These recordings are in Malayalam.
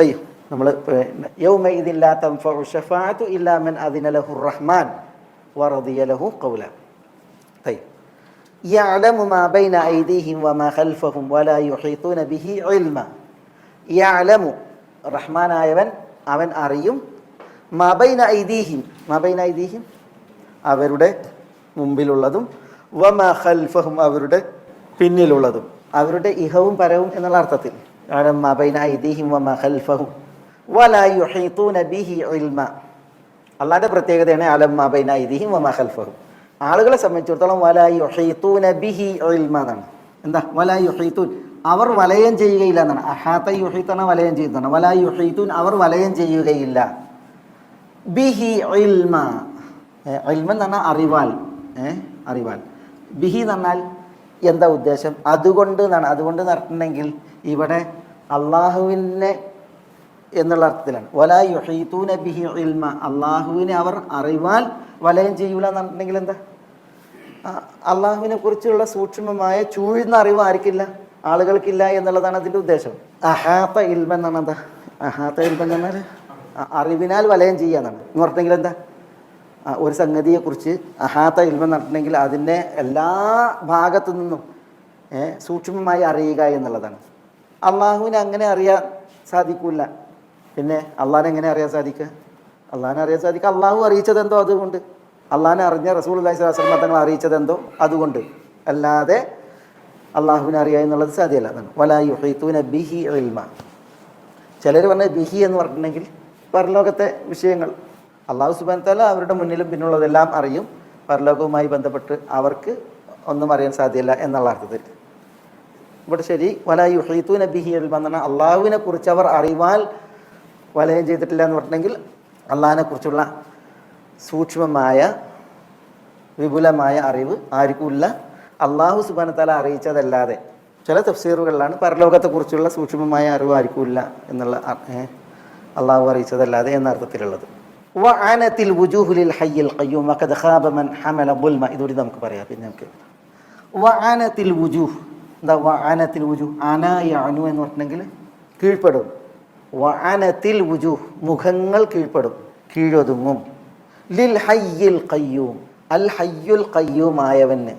അയ്യോ നമ്മൾ യൗമ ഇതില്ലാ തൻഫഉ ഷഫാഅത്തു ഇല്ലാ മൻ അദിന ലഹു റഹ്മാൻ വറദിയ ലഹു ഖൗല طيب يعلم ما بين أيديهم وما خلفهم ولا يحيطون به علما يعلم റഹ്മാൻ ആയവൻ അവൻ അറിയും മബൈന ഐദീഹിം മബൈന ഐദീഹിം അവരുടെ മുമ്പിലുള്ളതും വമ ഖൽഫഹും അവരുടെ പിന്നിലുള്ളതും അവരുടെ ഇഹവും പരവും എന്നുള്ള അർത്ഥത്തിൽ കാരണം മബൈന ഐദീഹിം വമ ഖൽഫഹും വലാ യുഹീതൂന ബിഹി ഇൽമ. അള്ളാന്റെ പ്രത്യേകതയാണ് അലം മബൈന ഐദീഹിം വമ ഖൽഫഹും. ആളുകളെ സംബന്ധിച്ചിടത്തോളം വലാ യുഹീതൂന ബിഹി ഇൽമ എന്നാണ്. എന്താ? വലാ യുഹീതൂൻ അവർ വലയം ചെയ്യുകയില്ല എന്നാണ്. അഹാത്ത യുഹീത്താണ് വലയം ചെയ്യുന്നതാണ്. വലാ യുഹീതൂൻ അവർ വലയം ചെയ്യുകയില്ല. ബിഹി ഇൽമ. ഇൽമ എന്ന് പറഞ്ഞാൽ അറിവാൽ. അറിവാൽ. ബിഹി എന്ന് പറഞ്ഞാൽ എന്താ ഉദ്ദേശം? അതുകൊണ്ട് എന്നാണ്. അതുകൊണ്ട് നടത്തുന്നെങ്കിൽ ഇവിടെ അള്ളാഹുവിനെ എന്നുള്ള അർത്ഥത്തിലാണ്. വലാ യുഹീത്തൂന ബിഹി ഇൽമ. അള്ളാഹുവിനെ അവർ അറിവാൽ വലയം ചെയ്യൂല എന്നുണ്ടെങ്കിൽ എന്താ? അള്ളാഹുവിനെ കുറിച്ചുള്ള സൂക്ഷ്മമായ ചൂഴ്ന്ന അറിവ് ആർക്കില്ല? ആളുകൾക്കില്ല എന്നുള്ളതാണ് അതിന്റെ ഉദ്ദേശം. അഹാത്ത ഇൽമ എന്നാണ് എന്താ? അഹാത്ത ഇൽമ എന്ന് പറഞ്ഞാൽ അറിവിനാൽ വലയം ചെയ്യാന്നാണ് എന്ന് പറഞ്ഞെങ്കിൽ എന്താ? ഒരു സംഗതിയെക്കുറിച്ച് അഹാത്ത ഇൽമ നടത്തണമെങ്കിൽ അതിന്റെ എല്ലാ ഭാഗത്തു നിന്നും സൂക്ഷ്മമായി അറിയുക എന്നുള്ളതാണ്. അള്ളാഹുവിനെ അങ്ങനെ അറിയാൻ സാധിക്കില്ല പിന്നെ അള്ളാഹിനെ എങ്ങനെ അറിയാൻ സാധിക്കുക അള്ളാഹിനെ അറിയാൻ സാധിക്കുക അള്ളാഹു അറിയിച്ചത് എന്തോ അതുകൊണ്ട്. അള്ളാഹിനെ അറിഞ്ഞ റസൂൽ അള്ളഹി സ്വലാസ്ലം തങ്ങൾ അറിയിച്ചതെന്തോ അതുകൊണ്ട്. അല്ലാതെ അള്ളാഹുവിനെ അറിയുക എന്നുള്ളത് സാധ്യമല്ല അതാണ് വലാ യുഹീത്തൂന ബിഹി ഇൽമ. ചിലർ പറഞ്ഞ ബിഹി എന്ന് പറഞ്ഞിട്ടുണ്ടെങ്കിൽ പരലോകത്തെ വിഷയങ്ങൾ അള്ളാഹു സുബാനത്താല അവരുടെ മുന്നിലും പിന്നുള്ളതെല്ലാം അറിയും. പരലോകവുമായി ബന്ധപ്പെട്ട് അവർക്ക് ഒന്നും അറിയാൻ സാധ്യമല്ല എന്നുള്ള അർത്ഥത്തിൽ. ഇവിടെ ശരി വല യുഹീത്തൂന ബിഹി ഇൽമ എന്ന് പറഞ്ഞാൽ അള്ളാഹുവിനെ കുറിച്ച് അവർ അറിവാൽ വലയം ചെയ്തിട്ടില്ല എന്ന് പറഞ്ഞിട്ടുണ്ടെങ്കിൽ അള്ളാഹിനെ കുറിച്ചുള്ള സൂക്ഷ്മമായ വിപുലമായ അറിവ് ആർക്കുമില്ല. അള്ളാഹു സുബാനത്താല അറിയിച്ചതല്ലാതെ ചില തഫ്സീറുകളിലാണ് പരലോകത്തെക്കുറിച്ചുള്ള സൂക്ഷ്മമായ അറിവ് ആർക്കുമില്ല എന്നുള്ള അള്ളാഹു അറിയിച്ചതല്ലാതെ എന്ന അർത്ഥത്തിലുള്ളത്. വഅനത്തിൽ വുജൂഹുലിൽ ഹയ്യിൽ ഖയ്യൂം വഖദ് ഖാബ മൻ ഹമല ബുൽമ. ഇതുകൂടി നമുക്ക് പറയാം. പിന്നെ നമുക്ക് വഅനത്തിൽ വുജൂഹ് എന്താ വഅനത്തിൽ വുജൂഹ് അന അനു എന്ന് പറഞ്ഞിട്ടുണ്ടെങ്കിൽ കീഴ്പ്പെടും. വഅനത്തിൽ വുജു മുഖങ്ങൾ കീഴ്പ്പെടും. കീഴൊതുങ്ങും. ലിൽ ഹയ്യിൽ കയ്യൂം അൽ ഹയ്യുൽ കയ്യൂം ആയവന്.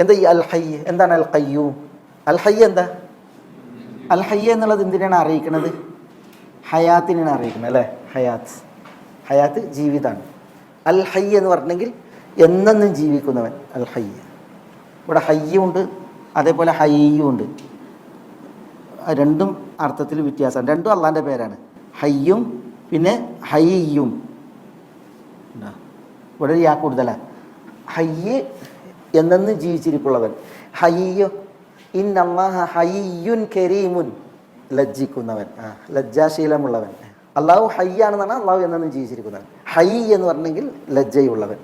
എന്താ ഈ അൽ ഹയ്യ് എന്താണ് അൽ കയ്യൂം അൽ ഹയ്യ എന്താ? അൽ ഹയ്യ എന്നുള്ളത് എന്തിനാണ് അറിയിക്കുന്നത് ഹയാത്തിനാണ് അറിയിക്കുന്നത് അല്ലേ? ഹയാത്ത്. ഹയാത്ത് ജീവിതമാണ് അൽ ഹയ്യ എന്ന് പറഞ്ഞെങ്കിൽ എന്നെന്നും ജീവിക്കുന്നവൻ അൽ ഹയ്യ ഇവിടെ ഹയ്യും ഉണ്ട് അതേപോലെ ഹയ്യും ഉണ്ട്. രണ്ടും അർത്ഥത്തിൽ വ്യത്യാസമാണ്. രണ്ടും അള്ളാന്റെ പേരാണ്. ഹയ്യും പിന്നെ ഹയ്യും? ഇവിടെ ഒരു യാ കൂടുതലാണ് ഹയ്യ് എന്നെന്ന് ജീവിച്ചിരിക്കുള്ളവൻ. ഹയ്യോ ഇന്നല്ലാഹ ഹയ്യുൻ കരീമുൻ. ലജ്ജിക്കുന്നവൻ. ആ ലജ്ജാശീലമുള്ളവൻ. അള്ളാഹു ഹയ്യാണെന്നാണ് അള്ളാഹു എന്നെന്ന് ജീവിച്ചിരിക്കുന്നവൻ. ഹൈ എന്ന് പറഞ്ഞെങ്കിൽ ലജ്ജയുള്ളവൻ.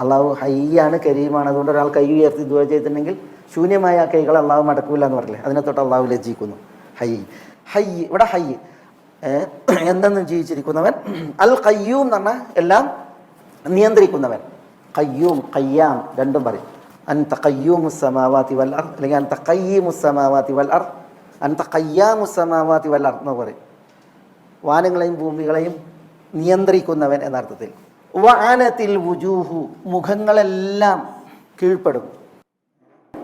അള്ളാഹു ഹയ്യാണ് കരീമാണ്. അതുകൊണ്ട് ഒരാൾ കൈ ഉയർത്തി ദുവ ചെയ്തിട്ടുണ്ടെങ്കിൽ ശൂന്യമായ കൈകൾ അള്ളാഹു മടക്കൂല എന്ന് പറഞ്ഞില്ലേ? അതിനെ തൊട്ട് അള്ളാഹു ലജ്ജിക്കുന്നു. ഹൈ. ഹൈ. ഇവിടെ ഹൈ. എന്തെന്ന് ജീവിച്ചിരിക്കുന്നവൻ? അൽ കയ്യൂം എന്ന് പറഞ്ഞാൽ എല്ലാം നിയന്ത്രിക്കുന്നവൻ. കയ്യൂം കയ്യാം രണ്ടും പറയും. അൻ തയ്യൂ മുസ്സമാവാത്തി വൽ അർ അല്ലെങ്കിൽ അൻ കയ്യീമു മുസ്സമാവാത്തി വൽ അർ അൻത മുസ്സമാവാത്തി വല്ലർ വൽ അർ എന്ന് പറയും. വാനങ്ങളെയും ഭൂമികളെയും നിയന്ത്രിക്കുന്നവൻ എന്നർത്ഥത്തിൽ. വാനത്തിൽ വുജൂഹു. മുഖങ്ങളെല്ലാം കീഴ്പ്പെടും.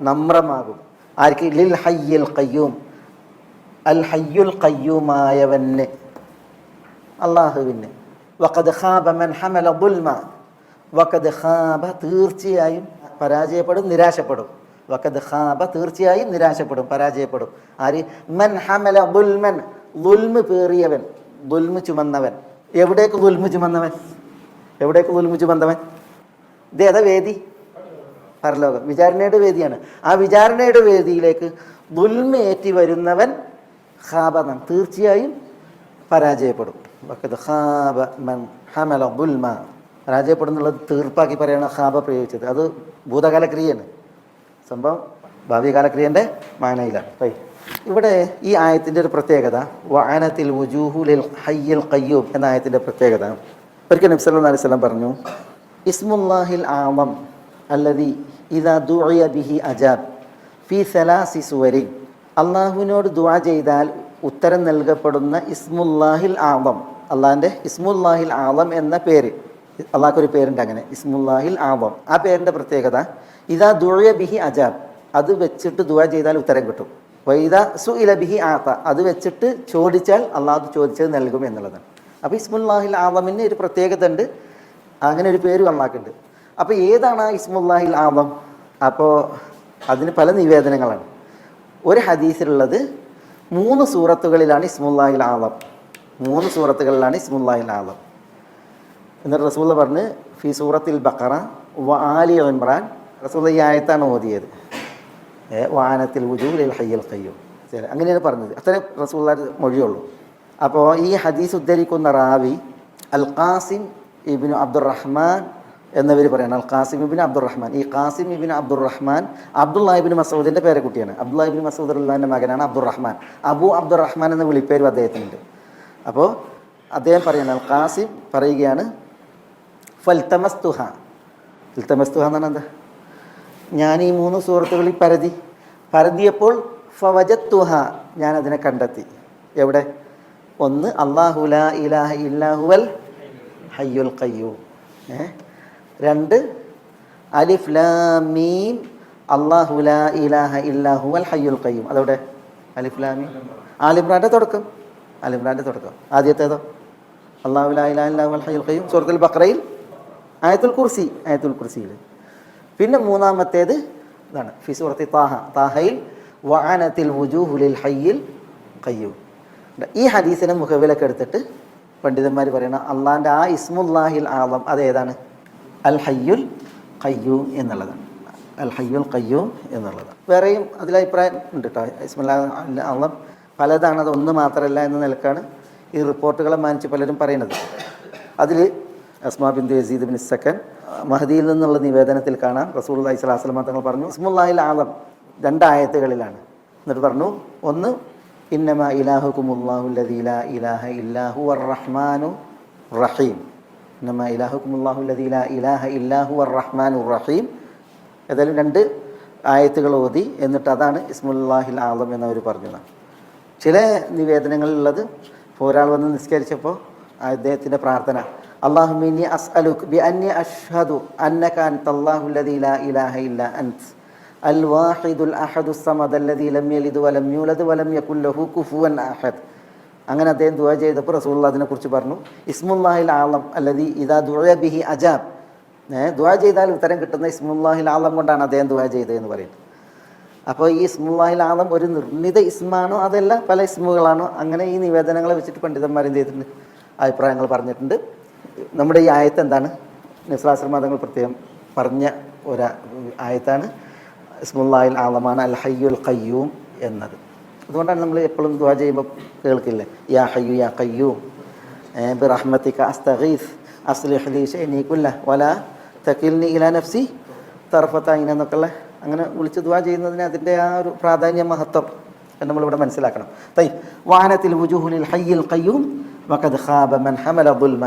നമ്രമാകും. ആർക്ക്? ലിൽ ഹയ്യൽ കയ്യൂം അൽ ഹയ്യുൽ കയ്യൂമായവന് അള്ളാഹുവിന്. വഖദ് ഖാബ മൻ ഹമല ദുൽമ. വഖദ് ഖാബ തീർച്ചയായും പരാജയപ്പെടും നിരാശപ്പെടും. വഖദ് ഖാബ തീർച്ചയായും നിരാശപ്പെടും പരാജയപ്പെടും. ആര്? മൻ ഹമല ദുൽമൻ. ദുൽമ് പേറിയവൻ. ദുൽമ് ചുമന്നവൻ. എവിടേക്ക് ദുൽമ് ചുമന്നവൻ? എവിടേക്ക് ദുൽമ് ചുമന്നവൻ? ഇത് ഏതാ വേദി. പരലോകം. വിചാരണയുടെ വേദിയാണ്. ആ വിചാരണയുടെ വേദിയിലേക്ക് ദുൽമേറ്റി വരുന്നവൻ ഖാബന തീർച്ചയായും പരാജയപ്പെടും. ഖാബ മൻ ഹമല പരാജയപ്പെടുന്നുള്ളത് തീർപ്പാക്കി പറയാണ് ഖാബ പ്രയോഗിച്ചത്. അത് ഭൂതകാല ക്രിയയാണ് സംഭവം ഭാവി കാലക്രിയന്റെ മാനയിലാണ്. ഇവിടെ ഈ ആയത്തിന്റെ ഒരു പ്രത്യേകത വാനത്തിൽ വുജൂഹുലിൽ ഹയ്യൽ കയ്യൂം എന്ന ആയത്തിന്റെ പ്രത്യേകത. ഒരിക്കൽ നബ്സല്ലാ അലൈഹി സ്വലം പറഞ്ഞു ഇസ്മുല്ലാഹിൽ ആമം അല്ലതി ഇതാ ദുഅയ ബിഹി അജാബ്. ഫി സലാസി സുവരി. അള്ളാഹുവിനോട് ദുആ ചെയ്താൽ ഉത്തരം നൽകപ്പെടുന്ന ഇസ്മുല്ലാഹിൽ ആദം. അള്ളാഹിന്റെ ഇസ്മുല്ലാഹിൽ ആദം എന്ന പേര്. അള്ളാഹ്ക്കൊരു പേരുണ്ട് അങ്ങനെ. ഇസ്മുല്ലാഹിൽ ആദം. ആ പേരിന്റെ പ്രത്യേകത ഇതാ ദുഴയ ബിഹി അജാബ്. അത് വെച്ചിട്ട് ദുആ ചെയ്താൽ ഉത്തരം കിട്ടും. വൈദ സു ഇല ബിഹി ആത്ത അത് വെച്ചിട്ട് ചോദിച്ചാൽ അള്ളാഹു ചോദിച്ചത് നൽകും എന്നുള്ളതാണ്. അപ്പോൾ ഇസ്മുല്ലാഹിൽ ആദമിന് ഒരു പ്രത്യേകത ഉണ്ട്. അങ്ങനെ ഒരു പേരും അള്ളാഹ്ക്കുണ്ട് അപ്പോൾ ഏതാണ് ഇസ്മുല്ലാഹിൽ ആദം? അപ്പോൾ അതിന് പല നിവേദനങ്ങളാണ്. ഒരു ഹദീസിലുള്ളത് മൂന്ന് സൂറത്തുകളിലാണ് ഇസ്മുല്ലാഹിൽ ആദം. മൂന്ന് സൂറത്തുകളിലാണ് ഇസ്മുല്ലാഹിൽ ആദം. എന്നിട്ട് റസൂള്ള പറഞ്ഞ് ഫി സൂറത്തിൽ ബക്കറ വ ആലി ഇമ്രാൻ. റസൂള്ള ഈ ആയത്താണ് ഓതിയത്. വാനത്തിൽ ഉജൂലിൽ ഹയ്യൽ കയ്യും ശരി അങ്ങനെയാണ് പറഞ്ഞത്. അത്ര റസൂള്ള മൊഴിയുള്ളൂ. അപ്പോൾ ഈ ഹദീസ് ഉദ്ധരിക്കുന്ന റാവി അൽ ഖാസിം ഇബിനു അബ്ദുറഹ്മാൻ എന്നവർ പറയുന്നത് അൽ ഖാസിം ഇബിൻ അബ്ദുറഹ്മാൻ. ഈ Qasim ibn Abdurrahman Abdullah ibn മസൂദിന്റെ പേരക്കുട്ടിയാണ് അബ്ദുല്ലാഹിബിൻ മസൂദ് അള്ളാഹിന്റെ മകനാണ് അബ്ദുറഹ്മാൻ. അബു അബ്ദുറഹ്മാൻ എന്ന വിളിപ്പേരും അദ്ദേഹത്തിനുണ്ട്. അപ്പോൾ അദ്ദേഹം പറയുന്നത് അൽ ഖാസിം പറയുകയാണ് ഫൽത്തമസ്തുഹ ഫൽത്തമസ്തുഹ എന്ന് പറഞ്ഞാൽ എന്താ? ഞാൻ ഈ മൂന്ന് സുഹൃത്തുക്കളിൽ പരതി. പരതിയപ്പോൾ ഫവജത്തുഹ. ഞാൻ അതിനെ കണ്ടെത്തി. എവിടെ? ഒന്ന് അള്ളാഹുല ഇലാഹ ഇല്ലാഹുവൽ ഹയ്യുൽ കയ്യൂ ഏ? രണ്ട്. അലിഫ് ലാം അള്ളാഹു ലാ ഇലാഹ ഇല്ലാഹുവൽ ഹയ്യുൽ ഖയ്യൂം. അതോടെ അലിഫ് ലാം മീം. ആലിമ്രാന്റെ തുടക്കം. അലിമ്രാന്റെ തുടക്കം. ആദ്യത്തേതോ അള്ളാഹു ലാ ഇലാഹ ഇല്ലാഹുവൽ ഹയ്യുൽ ഖയ്യൂം. സൂറത്തുൽ ബക്രയിൽ ആയത്തുൽ കുർസി. ആയത്തുൽ കുർസിയിൽ. പിന്നെ മൂന്നാമത്തേത് ഇതാണ്. ഫിസുറത്തി താഹ താഹയിൽ വാനത്തിൽ വുജൂഹുലിൽ ഹയ്യിൽ ഖയ്യൂം. ഈ ഹദീസിനെ മുഖവിലൊക്കെ എടുത്തിട്ട് പണ്ഡിതന്മാർ പറയണം അള്ളാന്റെ ആ ഇസ്മുല്ലാഹിൽ ആളം അതേതാണ് അൽ ഹയ്യുൽ ഖയ്യൂം എന്നുള്ളതാണ് അൽ ഹയ്യുൽ ഖയ്യൂം എന്നുള്ളതാണ് വേറെയും അതിലഭിപ്രായം ഉണ്ട് കേട്ടോ ഇസ്മല്ല പലതാണ് അത് ഒന്ന് മാത്രമല്ല എന്ന നിലക്കാണ് ഈ റിപ്പോർട്ടുകളെ മാനിച്ച് പലരും പറയുന്നത്. അതിൽ അസ്മാ ബിന്ദു യസീദ് ബിൻ സക്കൻ മഹദിയിൽ നിന്നുള്ള നിവേദനത്തിൽ കാണാം. റസൂൽ അലൈഹി തങ്ങൾ പറഞ്ഞു ഇസ്മുല്ലാഹിൽ ആലം രണ്ടായത്തുകളിലാണ് എന്നിട്ട് പറഞ്ഞു ഒന്ന് ഇന്നമ ലാ ഇലാഹ ഇല്ലാഹു റഹ്മാനു റഹീം. ഇന്നമ ഇലാഹുക്കുമുല്ലാഹുല്ലദീ ലാ ഇലാഹ ഇല്ലാഹു റഹ്മാനു റഹീം. ഏതായാലും രണ്ട് ആയത്തുകൾ ഓതി എന്നിട്ട് അതാണ് ഇസ്മുല്ലാഹിൽ ആലം എന്നവർ പറഞ്ഞതാണ് ചില നിവേദനങ്ങളിലുള്ളത് ഇപ്പോൾ ഒരാൾ വന്ന് നിസ്കരിച്ചപ്പോൾ അദ്ദേഹത്തിന്റെ പ്രാർത്ഥന അള്ളാഹുമിനി അസ്അലുക് ബി അന്യ അഷ്ഹദു അന്നക അൻത അല്ലാഹുല്ലദീ ലാ ഇലാഹ ഇല്ല അൻസ് അൽ വാഹിദുൽ അഹദു സമദ് ലം യലിദ് വലം യൂലദ് വലം യകുൽ ലഹു കുഫുവൻ അഹദ്. അങ്ങനെ അദ്ദേഹം ദുആ ചെയ്തപ്പോൾ റസൂലുള്ള അതിനെക്കുറിച്ച് പറഞ്ഞു ഇസ്മുല്ലാഹിൽ ആലം അല്ലെങ്കിൽ ഇതാ ദുഴ ബിഹി അജാബ്. ദുവാ ചെയ്താൽ ഉത്തരം കിട്ടുന്ന ഇസ്മുല്ലാഹിൽ ആലം കൊണ്ടാണ് അദ്ദേഹം ദുആ ചെയ്തതെന്ന് പറയുന്നത്. അപ്പോൾ ഈ ഇസ്മുല്ലാഹിൽ ആലം ഒരു നിർണിത ഇസ്മാണോ അതല്ല പല ഇസ്മുകളാണോ? അങ്ങനെ ഈ നിവേദനങ്ങളെ വെച്ചിട്ട് പണ്ഡിതന്മാർ എന്ത് ചെയ്തിട്ടുണ്ട്? അഭിപ്രായങ്ങൾ പറഞ്ഞിട്ടുണ്ട്. നമ്മുടെ ഈ ആയത്ത് എന്താണ്? നിസ്ലാശ്രമതങ്ങൾ പ്രത്യേകം പറഞ്ഞ ഒരു ആയത്താണ് ഇസ്മുല്ലാഹിൽ ആലമാണ് അൽ ഹയ്യുൽ ഖയ്യൂം എന്നത്. അതുകൊണ്ടാണ് നമ്മൾ എപ്പോഴും ദുആ ചെയ്യുമ്പോൾ കേൾക്കില്ലേ? യാ ഹയ്യു യാ ഖയ്യൂം. ബിറഹ്മത്തിക അസ്തഗീസ്. അസ്ലിഹ് ലി ശൈനി കുല്ല. വല തക്കിൽനി ഇലാ നഫ്സി. തർഫത്തൈൻ എന്നൊക്കെയുള്ള അങ്ങനെ വിളിച്ച് ദുആ ചെയ്യുന്നതിന് അതിന്റെ ആ ഒരു പ്രാധാന്യ മഹത്വം നമ്മളിവിടെ മനസ്സിലാക്കണം. തൈ വാനത്തിൽ വുജുഹുലിൽ ഹയ്യിൽ ഖയ്യൂം. വഖദ് ഖാബ മൻ ഹമല ദുൽമ